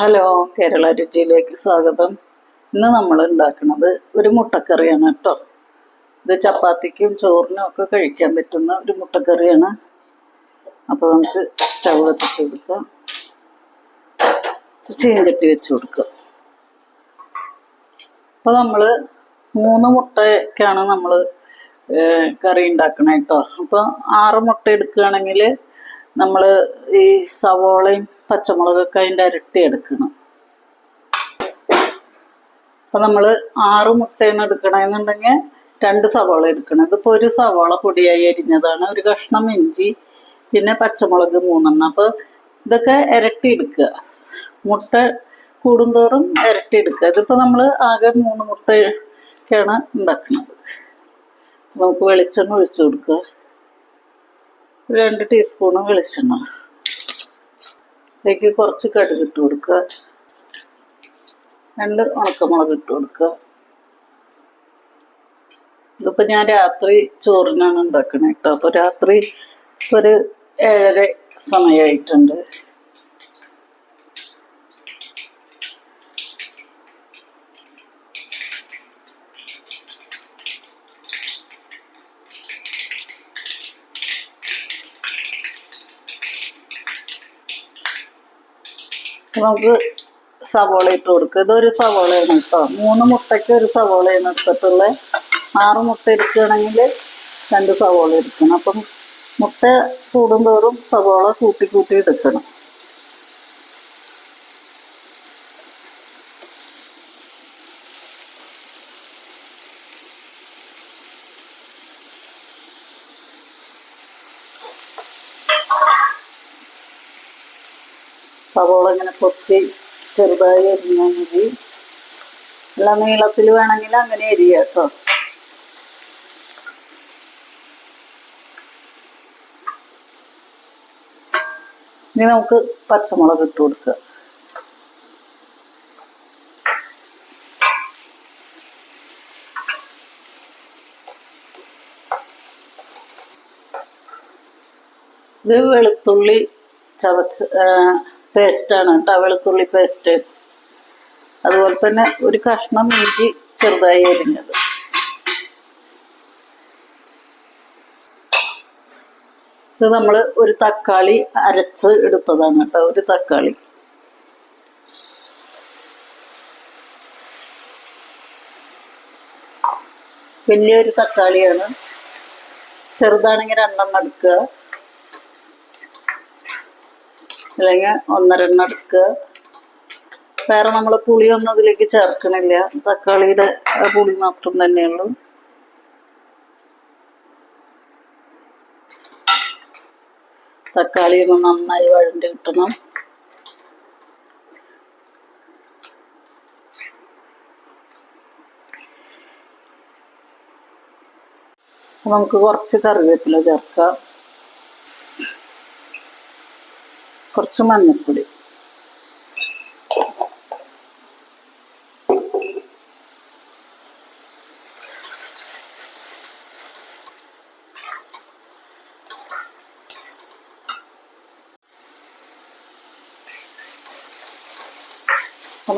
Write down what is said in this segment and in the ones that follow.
Hello Kerala രുചിയിലേക്ക് സ്വാഗതം. ഇന്ന് നമ്മൾ ഉണ്ടാക്കുന്നത് ഒരു മുട്ടക്കറിയാണ് കേട്ടോ. ഇത് ചപ്പാത്തിക്കും ചോറിനും ഒക്കെ കഴിക്കാൻ പറ്റുന്ന ഒരു മുട്ടക്കറിയാണ്. അപ്പോൾ നമുക്ക് സ്റ്റൗ കത്തിച്ച് കൊടുക്കാം. ചീഞ്ചട്ടി വെച്ച് കൊടുക്കുക അപ്പോൾ നമ്മൾ മൂന്ന് മുട്ടയ്ക്കാണ് നമ്മൾ കറി ഉണ്ടാക്കണേ കേട്ടോ. അപ്പോൾ ആറ് മുട്ട എടുക്കുകയാണെങ്കിൽ നമ്മൾ ഈ സവോളയും പച്ചമുളകൊക്കെ അതിന്റെ ഇരട്ടി എടുക്കണം. അപ്പം നമ്മൾ ആറ് മുട്ടയാണ് എടുക്കണമെന്നുണ്ടെങ്കിൽ രണ്ട് സവോള എടുക്കണം. ഇതിപ്പോൾ ഒരു സവോള പൊടിയായി അരിഞ്ഞതാണ്. ഒരു കഷ്ണം ഇഞ്ചി പിന്നെ പച്ചമുളക് മൂന്നെണ്ണം. അപ്പോൾ ഇതൊക്കെ ഇരട്ടി എടുക്കുക. മുട്ട കൂടുന്തോറും ഇരട്ടി എടുക്കുക. ഇതിപ്പോൾ നമ്മൾ ആകെ മൂന്ന് മുട്ടയൊക്കെയാണ് ഉണ്ടാക്കുന്നത്. നമുക്ക് വെളിച്ചെണ്ണ ഒഴിച്ചു കൊടുക്കുക. രണ്ട് ടീസ്പൂണ് വെളിച്ചെണ്ണ. അതിലേക്ക് കുറച്ച് കടുക് ഇട്ട് കൊടുക്കുക. രണ്ട് ഉണക്കമുളക് ഇട്ട് കൊടുക്കുക. ഇതിപ്പോൾ ഞാൻ രാത്രി ചോറിനാണ് ഉണ്ടാക്കണേ കേട്ടോ. അപ്പോൾ രാത്രി ഒരു ഏഴര സമയമായിട്ടുണ്ട് നമുക്ക് സവോള ഇട്ട് കൊടുക്കുക ഇതൊരു സവോളയാണ് കേട്ടോ. മൂന്ന് മുട്ടയ്ക്ക് ഒരു സവോളയാണ് എടുത്തിട്ടുള്ളത് ആറ് മുട്ട എടുക്കുകയാണെങ്കിൽ രണ്ട് സവോള എടുക്കണം. അപ്പം മുട്ട കൂടുന്തോറും സവോള കൂട്ടി കൂട്ടി എടുക്കണം. സവോള ഇങ്ങനെ പൊത്തി ചെറുതായി അരിഞ്ഞാൽ മതി. അല്ല നീളത്തിൽ വേണമെങ്കിൽ അങ്ങനെ അരിയ കേട്ടോ ഇനി നമുക്ക് പച്ചമുളക് ഇട്ട് കൊടുക്കുക. ഇത് വെളുത്തുള്ളി ചതച്ച് പേസ്റ്റാണ് കേട്ടോ വെളുത്തുള്ളി പേസ്റ്റ് അതുപോലെ തന്നെ ഒരു കഷ്ണം ഇഞ്ചി ചെറുതായി അരിഞ്ഞത്. ഇത് നമ്മൾ ഒരു തക്കാളി അരച്ച് എടുത്തതാണ് കേട്ടോ ഒരു തക്കാളി. വലിയൊരു തക്കാളിയാണ്. ചെറുതാണെങ്കിൽ രണ്ടെണ്ണം എടുക്കുക. അല്ലെങ്കിൽ ഒന്നരെണ്ണം എടുക്കുക. വേറെ നമ്മൾ പുളിയൊന്നും അതിലേക്ക് ചേർക്കണില്ല. തക്കാളിയുടെ പുളി മാത്രം തന്നെയുള്ളൂ തക്കാളി ഒന്ന് നന്നായി വഴണ്ടി കിട്ടണം. നമുക്ക് കുറച്ച് കറിവേപ്പില ചേർക്കാം. കുറച്ച് മഞ്ഞൾപ്പൊടി.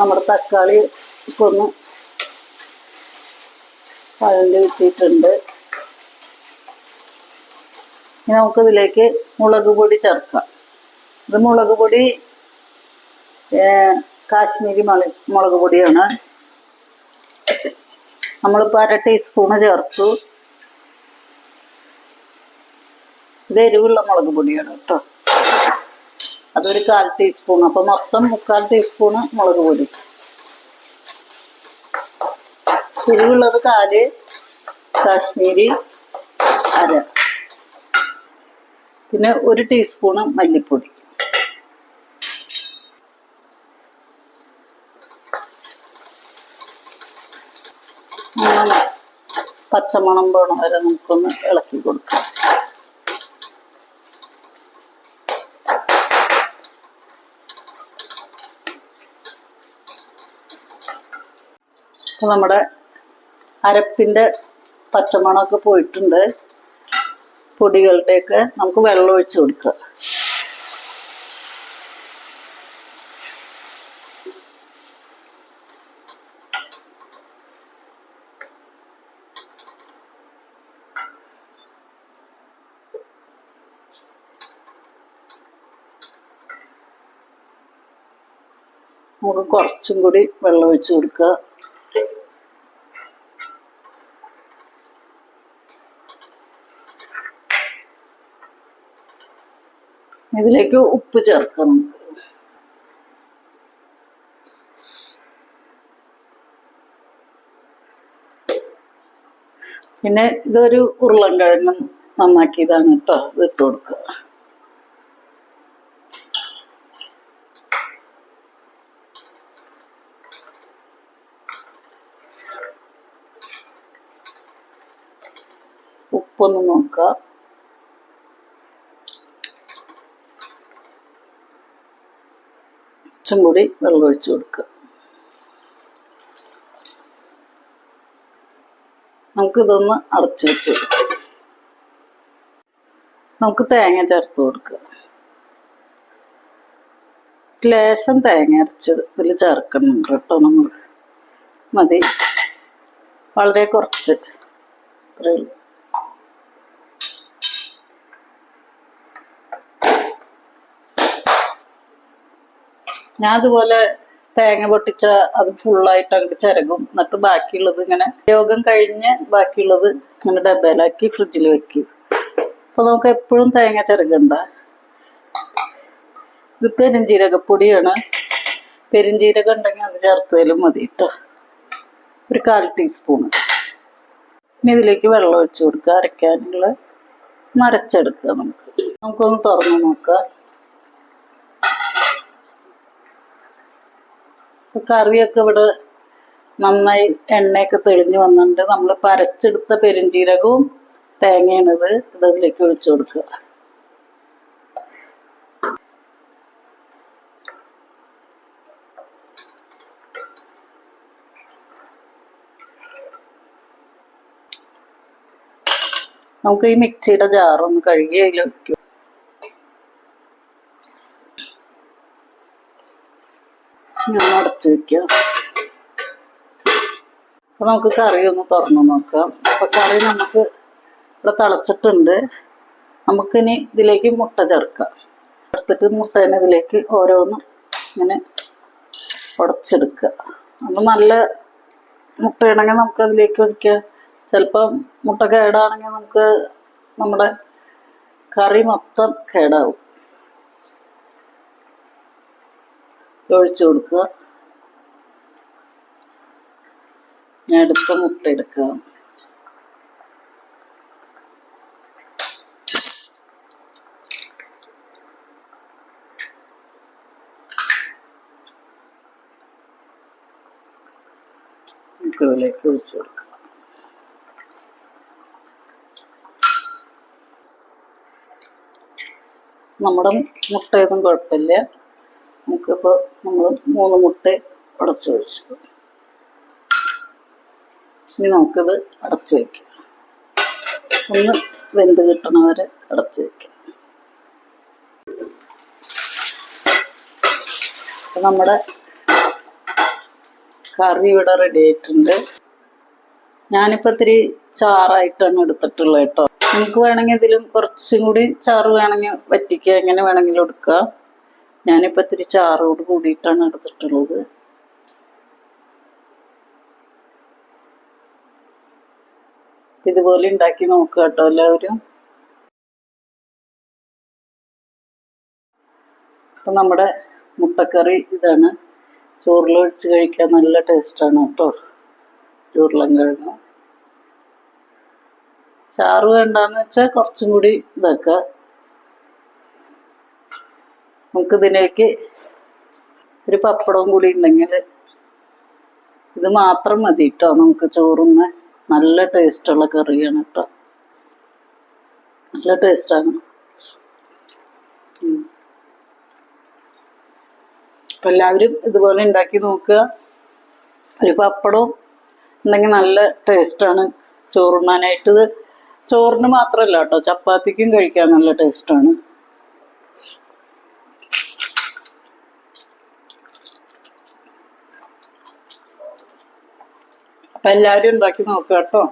നമ്മുടെ തക്കാളി ഇപ്പൊ ഒന്ന് പഴണ്ട് കിട്ടിയിട്ടുണ്ട്. ഇനി നമുക്കിതിലേക്ക് മുളക് പൊടി ചേർക്കാം. ഇത് മുളക് പൊടി കാശ്മീരി മുളക് പൊടിയാണ്. നമ്മളിപ്പോൾ അര ടീസ്പൂണ് ചേർത്തു. ഇത് എരിവുള്ള മുളക് പൊടിയാണ് കേട്ടോ. അതൊരു കാൽ ടീസ്പൂൺ അപ്പോൾ മൊത്തം മുക്കാൽ ടീസ്പൂണ് മുളക് പൊടി. എരിവുള്ളത് കാൽ കാശ്മീരി അര. പിന്നെ ഒരു ടീസ്പൂണ് മല്ലിപ്പൊടി അങ്ങനെ പച്ചമണം വേണം വരെ നമുക്കൊന്ന് ഇളക്കി കൊടുക്കാം. നമ്മുടെ അരപ്പിന്റെ പച്ചമണമൊക്കെ പോയിട്ടുണ്ട്. പൊടികളുടെയൊക്കെ നമുക്ക് വെള്ളം ഒഴിച്ചു കൊടുക്കുക. നമുക്ക് കുറച്ചും കൂടി വെള്ളം ഒഴിച്ച് കൊടുക്കുക. ഇതിലേക്ക് ഉപ്പ് ചേർക്കാം പിന്നെ ഇതൊരു ഉരുളൻ ഉരുളൻകിഴങ്ങ് നന്നാക്കിയതാണ് കേട്ടോ. ഇതിട്ട് ഇട്ട് കൊടുക്കുക ഉപ്പൊന്ന് നോക്കുക കുറച്ചും കൂടി വെള്ളം ഒഴിച്ചു കൊടുക്കുക നമുക്കിതൊന്ന് അടച്ചു വെച്ച് കൊടുക്കാം നമുക്ക് തേങ്ങ ചേർത്ത് കൊടുക്കുക ലേശം തേങ്ങ അരച്ചത് ഇതിൽ ചേർക്കുന്നുണ്ട് കേട്ടോ നമ്മൾ മതി വളരെ കുറച്ച് അത്രയേ ഞാൻ അതുപോലെ തേങ്ങ പൊട്ടിച്ച അത് ഫുള്ളായിട്ട് അങ്ങോട്ട് ചിരകും. എന്നിട്ട് ബാക്കിയുള്ളത് ഇങ്ങനെ യോഗം കഴിഞ്ഞ് ബാക്കിയുള്ളത് ഇങ്ങനെ ഡബയിലാക്കി ഫ്രിഡ്ജിൽ വെക്കും. അപ്പൊ നമുക്ക് എപ്പോഴും തേങ്ങ ചിരകണ്ട. ഇത് പെരുംജീരകപ്പൊടിയാണ് പെരുംജീരകം ഉണ്ടെങ്കിൽ അത് ചേർത്തതിലും മതി കേട്ടോ ഒരു കാൽ ടീസ്പൂൺ ഇനി ഇതിലേക്ക് വെള്ളം ഒഴിച്ചു കൊടുക്കുക. അരയ്ക്കാനുള്ള നരച്ചെടുക്കുക നമുക്ക്. നമുക്കൊന്ന് തുറന്നു നോക്കാം. കറിയൊക്കെ ഇവിടെ നന്നായി എണ്ണയൊക്കെ തെളിഞ്ഞു വന്നിട്ടുണ്ട്. നമ്മൾ പരച്ചെടുത്ത പെരുംജീരകവും തേങ്ങയാണിത്. ഇത് ഇതിലേക്ക് ഒഴിച്ചു കൊടുക്കുക. നമുക്ക് ഈ മിക്സിയുടെ ജാറൊന്ന് കഴുകി അതിൽ വെക്കും ഞാൻ അടച്ചു വെക്കുക അപ്പൊ നമുക്ക് കറി ഒന്ന് തുറന്നു നോക്കാം. അപ്പൊ കറി നമുക്ക് ഇവിടെ തിളച്ചിട്ടുണ്ട്. നമുക്കിനി ഇതിലേക്ക് മുട്ട ചേർക്കാം. എടുത്തിട്ട് മുട്ടേനെ ഇതിലേക്ക് ഓരോന്നും ഇങ്ങനെ ഉടച്ചെടുക്കുക. അത് നല്ല മുട്ടയാണെങ്കിൽ നമുക്ക് അതിലേക്ക് ഒഴിക്കാം. ചിലപ്പോൾ മുട്ട കേടാണെങ്കിൽ നമുക്ക് നമ്മുടെ കറി മൊത്തം കേടാവും. ഒഴിച്ചു കൊടുക്കുക. ഞാൻ എടുത്ത മുട്ട എടുക്കുക നമ്മുടെ മുട്ടയൊന്നും കുഴപ്പമില്ല. നമുക്കിപ്പോൾ നമ്മൾ മൂന്ന് മുട്ട ഉടച്ചു വെച്ചു. ഇനി നമുക്കിത് അടച്ചു വയ്ക്കാം ഒന്ന് വെന്ത് കിട്ടണ വരെ അടച്ചു വയ്ക്കാം നമ്മുടെ കറി ഇവിടെ റെഡി ആയിട്ടുണ്ട്. ഞാനിപ്പോൾ ഇത്തിരി ചാറായിട്ടാണ് എടുത്തിട്ടുള്ളത് കേട്ടോ. നിങ്ങൾക്ക് വേണമെങ്കിൽ ഇതിലും കുറച്ചും കൂടി ചാറ് വേണമെങ്കിൽ വറ്റിക്കുക എങ്ങനെ വേണമെങ്കിലും എടുക്കുക. ഞാനിപ്പോൾ ഇത്തിരി ചാറോട് കൂടിയിട്ടാണ് എടുത്തിട്ടുള്ളത്. ഇതുപോലെ ഉണ്ടാക്കി നോക്കുക കേട്ടോ എല്ലാവരും. അപ്പം നമ്മുടെ മുട്ടക്കറി ഇതാണ്. ചോറിൽ ഒഴിച്ച് കഴിക്കാൻ നല്ല ടേസ്റ്റാണ് കേട്ടോ. ഉരുളൻകിഴങ്ങ് ചാറ് വേണ്ടാന്ന് വെച്ചാൽ കുറച്ചും കൂടി ഇതാക്കുക. നമുക്ക് ഇതിലേക്ക് ഒരു പപ്പടവും കൂടി ഉണ്ടെങ്കിൽ ഇത് മാത്രം മതി കേട്ടോ നമുക്ക് ചോറുന്ന നല്ല ടേസ്റ്റുള്ള കറിയാണ് കേട്ടോ നല്ല ടേസ്റ്റാണ് അപ്പം എല്ലാവരും ഇതുപോലെ ഉണ്ടാക്കി നോക്കുക. ഒരു പപ്പടവും ഉണ്ടെങ്കിൽ നല്ല ടേസ്റ്റാണ് ചോറുണ്ണാനായിട്ട് ചോറിന് മാത്രമല്ല കേട്ടോ ചപ്പാത്തിക്കും കഴിക്കാൻ നല്ല ടേസ്റ്റാണ് അപ്പം എല്ലാവരും ഉണ്ടാക്കി നോക്കുക കേട്ടോ.